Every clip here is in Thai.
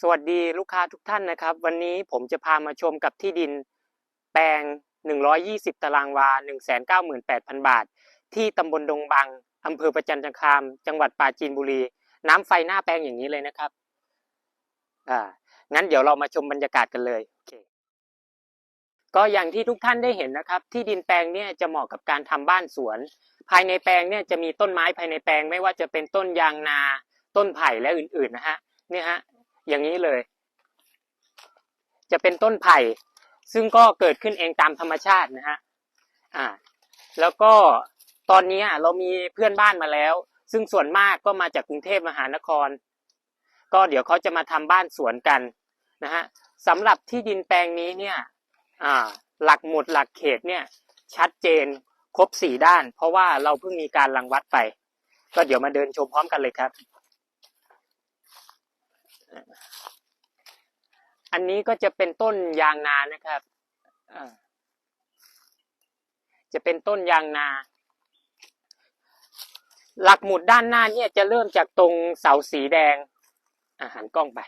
สวัสดีลูกค้าทุกท่านนะครับ วันนี้ผมจะพามาชมกับที่ดิน แปลง 120 ตารางวา 198,000 บาท ที่ตำบลดงบังอำเภอประจันตคาม จังหวัดปราจีนบุรี น้ำไฟหน้าแปลงอย่างนี้เลยนะครับอ่างั้นเดี๋ยวเรามาชมบรรยากาศกันเลยโอเคก็อย่างที่ทุกท่านได้เห็นนะครับ ที่ดินแปลงเนี่ยจะเหมาะกับการทำบ้านสวน ภายในแปลงเนี่ยจะมีต้นไม้ภายในแปลงไม่ว่าจะเป็นต้นยางนา ต้นไผ่และอื่นๆนะฮะเนี่ยฮะ อย่างนี้เลย จะเป็นต้นไผ่ ซึ่งก็เกิดขึ้นเองตามธรรมชาตินะฮะอ่า แล้วก็ตอนนี้เรามีเพื่อนบ้านมาแล้ว ซึ่งส่วนมากก็มาจากกรุงเทพมหานคร ก็เดี๋ยวเขาจะมาทำบ้านสวนกันนะฮะสำหรับที่ดินแปลงนี้เนี่ยหลักหมุดหลักเขตเนี่ย ชัดเจนครบสี่ด้าน เพราะว่าเราเพิ่งมีการรังวัดไป ก็เดี๋ยวมาเดินชมพร้อมกันเลยครับ อันนี้ก็จะเป็นต้นยางนานะครับจะเป็นต้นยางนา หลักหมุดด้านหน้าเนี่ยจะเริ่มจากตรงเสาสีแดง อาหันกล้องไป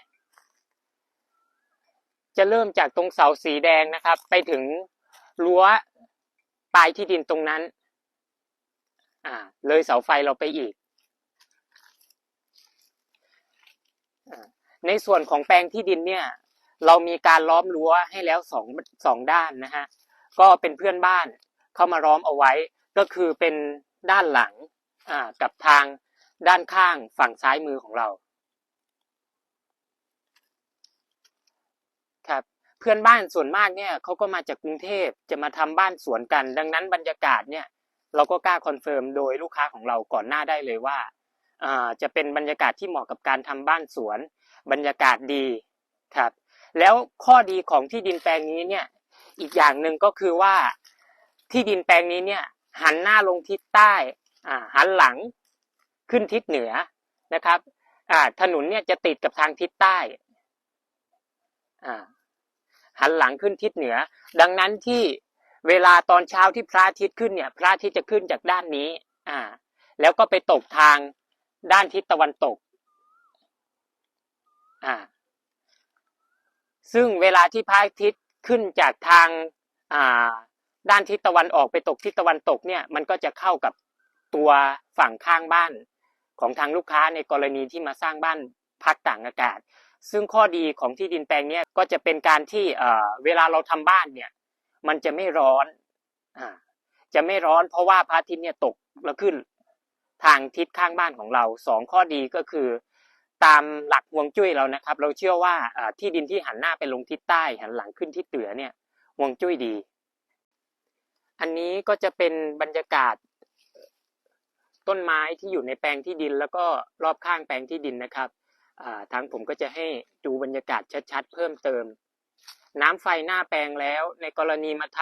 จะเริ่มจากตรงเสาสีแดงนะครับ ไปถึงรั้วปลายที่ดินตรงนั้น อ่า เลยเสาไฟเราไปอีกในส่วนของแปลงที่ดินเนี่ย เรามีการล้อมรั้วให้แล้วสองสองด้านนะฮะก็เป็นเพื่อนบ้านเข้ามาล้อมเอาไว้ ก็คือเป็นด้านหลังอ่ากับทางด้านข้างฝั่งซ้ายมือของเราครับเพื่อนบ้านส่วนมากเนี่ยเขาก็มาจากกรุงเทพจะมาทำบ้านสวนกัน ดังนั้นบรรยากาศเนี่ยเราก็กล้าคอนเฟิร์มโดยลูกค้าของเราก่อนหน้าได้เลยว่าอ่าจะเป็นบรรยากาศที่เหมาะกับการทำบ้านสวน บรรยากาศดีครับ แล้วข้อดีของที่ดินแปลงนี้เนี่ยอีกอย่างหนึ่งก็คือว่าที่ดินแปลงนี้เนี่ยหันหน้าลงทิศใต้อ่าหันหลังขึ้นทิศเหนือนะครับอ่าถนนเนี่ยจะติดกับทางทิศใต้อ่าหันหลังขึ้นทิศเหนือ ดังนั้นที่เวลาตอนเช้าที่พระอาทิตย์ขึ้นเนี่ย พระอาทิตย์จะขึ้นจากด้านนี้ อ่า แล้วก็ไปตกทางด้านทิศตะวันตก อ่า ซึ่งเวลาที่พระอาทิตย์ขึ้นจากทางาด้านทิศตะวันออกไปตกทิศตะวันตกเนี่ยมันก็จะเข้ากับตัวฝั่งข้างบ้านของทางลูกค้าในกรณีที่มาสร้างบ้านพักต่างอากาศ ซึ่งข้อดีของที่ดินแปลงนี้ก็จะเป็นการที่เวลาเราทำบ้านเนี่ยมันจะไม่ร้อนอ่าจะไม่ร้อนเพราะว่าพระอาทิตย์เนี่ยตกแล้วขึ้นทางทิศข้างบ้านของเราสองข้อดีก็คือ ตามหลักฮวงจุ้ยเรานะครับ เราเชื่อว่าที่ดินที่หันหน้าไปลงทิศใต้ หันหลังขึ้นทิศเหนือเนี่ยฮวงจุ้ยดี อันนี้ก็จะเป็นบรรยากาศ ต้นไม้ที่อยู่ในแปลงที่ดิน แล้วก็รอบข้างแปลงที่ดินนะครับทางผมก็จะให้ดูบรรยากาศชัดๆ เพิ่มเติม น้ำไฟหน้าแปลงแล้ว ในกรณีมาท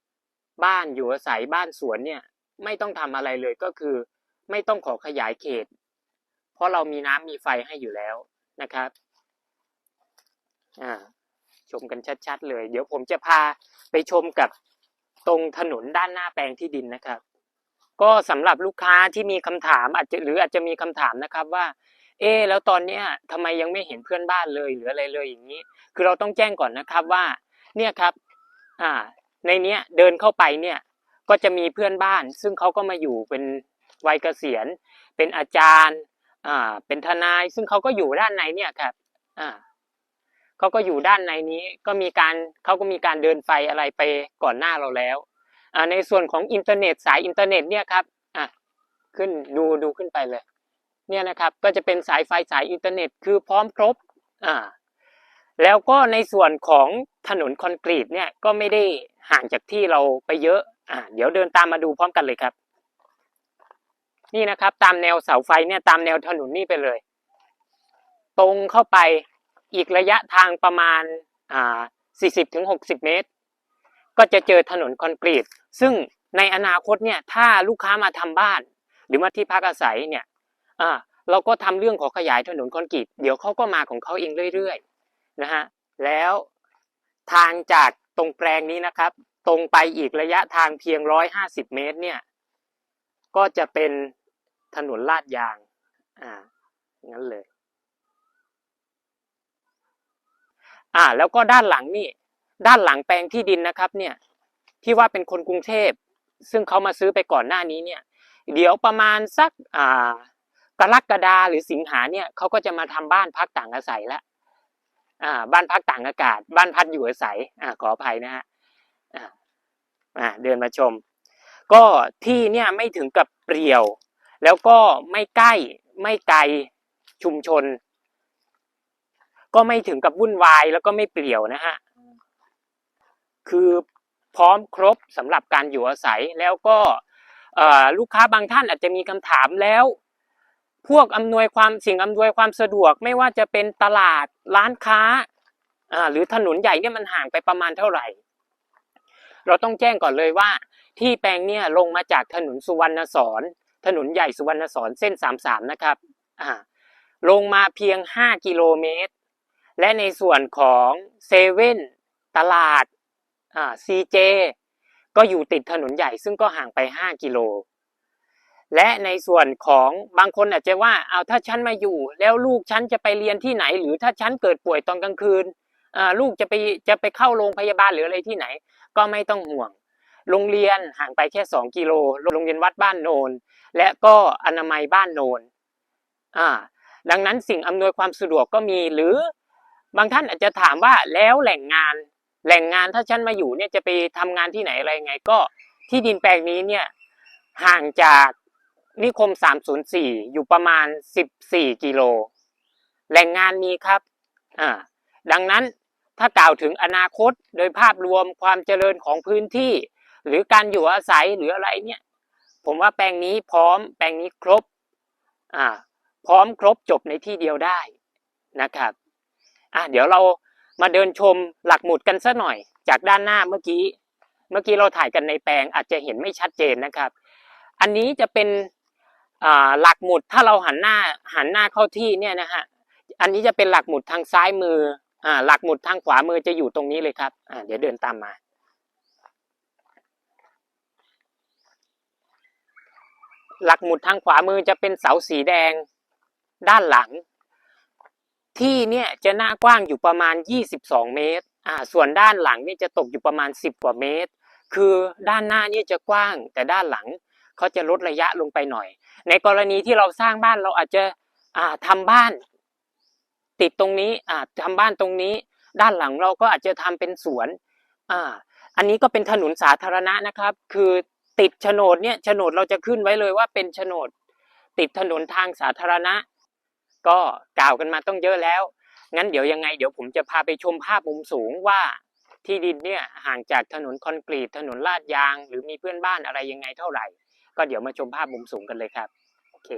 ำบ้านอยู่อาศัยบ้านสวนเนี่ย ไม่ต้องทำอะไรเลยก็คือ ไม่ต้องขอขยายเขต ราะเรามีน้ำมีไฟให้อยู่แล้วนะครับชมกันชัดๆเลย เดี๋ยวผมจะพาไปชมกับตรงถนนด้านหน้าแปลงที่ดินนะครับ ก็สำหรับลูกค้าที่มีคำถามอาจจะหรืออาจจะมีคำถามนะครับว่า เอ๊แล้วตอนเนี้ยทำไมยังไม่เห็นเพื่อนบ้านเลยหรืออะไรเลยอย่างนี้ คือเราต้องแจ้งก่อนนะครับว่า เนี่ยครับ อ่า ในเนี้ยเดินเข้าไปเนี่ย ก็จะมีเพื่อนบ้าน ซึ่งเขาก็มาอยู่เป็นวัยเกษียณ เป็นอาจารย์ อ่า เป็นทนายซึ่งเขาก็อยู่ด้านในเนี่ยครับ อ่าเขาก็อยู่ด้านในนี้ ก็มีการเขาก็มีการเดินไฟอะไรไปก่อนหน้าเราแล้ว อ่า ในส่วนของอินเทอร์เน็ตสายอินเทอร์เน็ตเนี่ยครับ อะขึ้นดูดูขึ้นไปเลย เนี่ยนะครับ ก็จะเป็นสายไฟสายอินเทอร์เน็ต คือพร้อมครบ อ่า แล้วก็ในส่วนของถนนคอนกรีตเนี่ยก็ไม่ได้ห่างจากที่เราไปเยอะ อ่า เดี๋ยวเดินตามมาดูพร้อมกันเลยครับ นี่นะครับ ตามแนวเสาไฟเนี่ยตามแนวถนนนี่ไปเลย ตรงเข้าไปอีกระยะทางประมาณอ่า40ถึง60 เมตร ก็จะเจอถนนคอนกรีต ซึ่งในอนาคตเนี่ยถ้าลูกค้ามาทำบ้าน หรือมาที่พักอาศัยเนี่ยอ่าเราก็ทำเรื่องขอขยายถนนคอนกรีต เดี๋ยวเขาก็มาของเขาเองเรื่อยๆนะฮะแล้วทางจากตรงแปลงนี้นะครับ ตรงไปอีกระยะทางเพียง 150 เมตรเนี่ยก็จะเป็น ถนนลาดยาง อ่า งั้นเลย อ่า แล้วก็ด้านหลังนี่ ด้านหลังแปลงที่ดินนะครับ เนี่ย ที่ว่าเป็นคนกรุงเทพ ซึ่งเขามาซื้อไปก่อนหน้านี้เนี่ย เดี๋ยวประมาณสัก อ่ากรกฎาหรือสิงหาเนี่ยเขาก็จะมาทำบ้านพักต่างอาศัยล้วอ่า บ้านพักต่างอากาศ บ้านพักอยู่อาศัย อ่า ขออภัยนะฮะ อ่า อ่า เดินมาชม ก็ที่เนี่ยไม่ถึงกับเปรี่ยว แล้วก็ไม่ใกล้ไม่ไกลชุมชน ก็ไม่ถึงกับวุ่นวายแล้วก็ไม่เปลี่ยวนะฮะคือพร้อมครบสำหรับการอยู่อาศัยแล้วก็ลูกค้าบางท่านอาจจะมีคำถามแล้ว พวกอำนวยความสิ่งอำนวยความสะดวกไม่ว่าจะเป็นตลาดร้านค้าหรือถนนใหญ่เนี่ยมันห่างไปประมาณเท่าไหร่ เราต้องแจ้งก่อนเลยว่า ที่แปลงเนี่ยลงมาจากถนนสุวรรณสอน ถนนใหญ่สุวรรณสอนเส้น 33 นะครับลงมาเพียง 5 กิโลเมตร และในส่วนของเซเว่นตลาดซีเจก็อยู่ติดถนนใหญ่ซึ่งก็ห่างไป 5 กิโล และในส่วนของบางคนอาจจะว่าเอาถ้าฉันมาอยู่ แล้วลูกฉันจะไปเรียนที่ไหน หรือถ้าฉันเกิดป่วยตอนกลางคืนลูกจะไปจะไปเข้าโรงพยาบาลหรืออะไรที่ไหน ก็ไม่ต้องห่วง โรงเรียนห่างไปแค่ 2 กิโล โรงเรียนวัดบ้านโนน และก็อนามัยบ้านโนนอ่าดังนั้นสิ่งอำนวยความสะดวกก็มีหรือบางท่านอาจจะถามว่าแล้วแหล่งงานแหล่งงานถ้าฉันมาอยู่เนี่ยจะไปทำงานที่ไหนอะไรไงก็ที่ดินแปลงนี้เนี่ยห่างจากนิคม 304 อยู่ประมาณ 14 กิโล แหล่งงานมีครับอ่าดังนั้นถ้ากล่าวถึงอนาคตโดยภาพรวมความเจริญของพื้นที่ หรือการอยู่อาศัยหรืออะไรเนี่ยผมว่าแปลงนี้พร้อมแปลงนี้ครบอ่าพร้อมครบจบในที่เดียวได้นะครับอะเดี๋ยวเรามาเดินชมหลักหมุดกันสัหน่อย จากด้านหน้าเมื่อกี้ เมื่อกี้เราถ่ายกันในแปลงอาจจะเห็นไม่ชัดเจนนะครับ อันนี้จะเป็นหลักหมุดถ้าเราหันหน้าหันหน้าเข้าที่เนี่ยนะฮะอันนี้จะเป็นหลักหมุดทางซ้ายมืออ่าหลักหมุดทางขวามือจะอยู่ตรงนี้เลยครับอ่าเดี๋ยวเดินตามมา หลักหมุดทางขวามือจะเป็นเสาสีแดงด้านหลัง ที่เนี่ยจะหน้ากว้างอยู่ประมาณ 22 เมตรอ่าส่วนด้านหลังเนี่ยจะตกอยู่ประมาณ 10 กว่าเมตร คือด้านหน้านี่จะกว้าง แต่ด้านหลังเขาจะลดระยะลงไปหน่อย ในกรณีที่เราสร้างบ้านเราอาจจะอ่าทำบ้าน ติดตรงนี้อ่าทำบ้านตรงนี้ ด้านหลังเราก็อาจจะทำเป็นสวนอ่าอันนี้ก็เป็นถนนสาธารณะนะครับ คือ ติดโฉนดเนี่ยโฉนดเราจะขึ้นไว้เลยว่าเป็นโฉนด ติดถนนทางสาธารณะ ก็กล่าวกันมาต้องเยอะแล้ว งั้นเดี๋ยวยังไงเดี๋ยวผมจะพาไปชมภาพมุมสูงว่าที่ดินเนี่ยห่างจากถนนคอนกรีตถนนลาดยาง หรือมีเพื่อนบ้านอะไรยังไงเท่าไหร่ ก็เดี๋ยวมาชมภาพมุมสูงกันเลยครับโอเค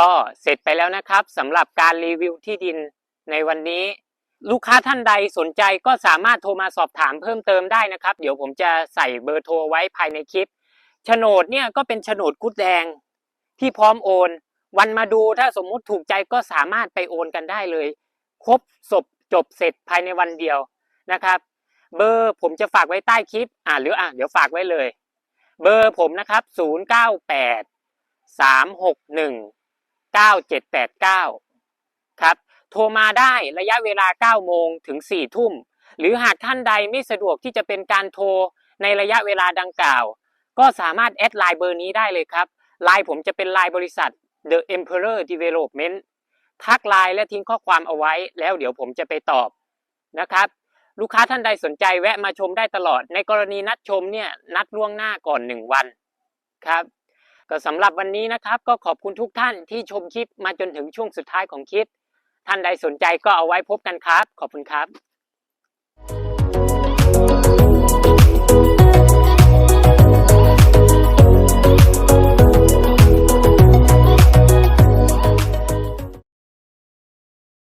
ก็เสร็จไปแล้วนะครับสำหรับการรีวิวที่ดินในวันนี้ ลูกค้าท่านใดสนใจก็สามารถโทรมาสอบถามเพิ่มเติมได้นะครับ เดี๋ยวผมจะใส่เบอร์โทรไว้ภายในคลิปโฉนดเนี่ยก็เป็นโฉนดกุดแดงที่พร้อมโอน วันมาดูถ้าสมมุติถูกใจก็สามารถไปโอนกันได้เลย ครบศพจบเสร็จภายในวันเดียวนะครับ เบอร์ผมจะฝากไว้ใต้คลิป อ่าหรืออะเดี๋ยวฝากไว้เลย เบอร์ผมนะครับ 098 361 9789 ครับ โทรมาได้ระยะเวลา 9 โมงถึง 4 ทุ่ม หรือหากท่านใดไม่สะดวกที่จะเป็นการโทรในระยะเวลาดังกล่าว ก็สามารถแอดไลน์เบอร์นี้ได้เลยครับ ไลน์ผมจะเป็นไลน์บริษัท The Emperor Development ทักไลน์และทิ้งข้อความเอาไว้ แล้วเดี๋ยวผมจะไปตอบนะครับ ลูกค้าท่านใดสนใจแวะมาชมได้ตลอด ในกรณีนัดชมเนี่ยนัดล่วงหน้าก่อนหนึ่งวันครับ ก็สำหรับวันนี้นะครับ ก็ขอบคุณทุกท่านที่ชมคลิปมาจนถึงช่วงสุดท้ายของคลิป ท่านใดสนใจก็เอาไว้พบกันครับ ขอบคุณครับ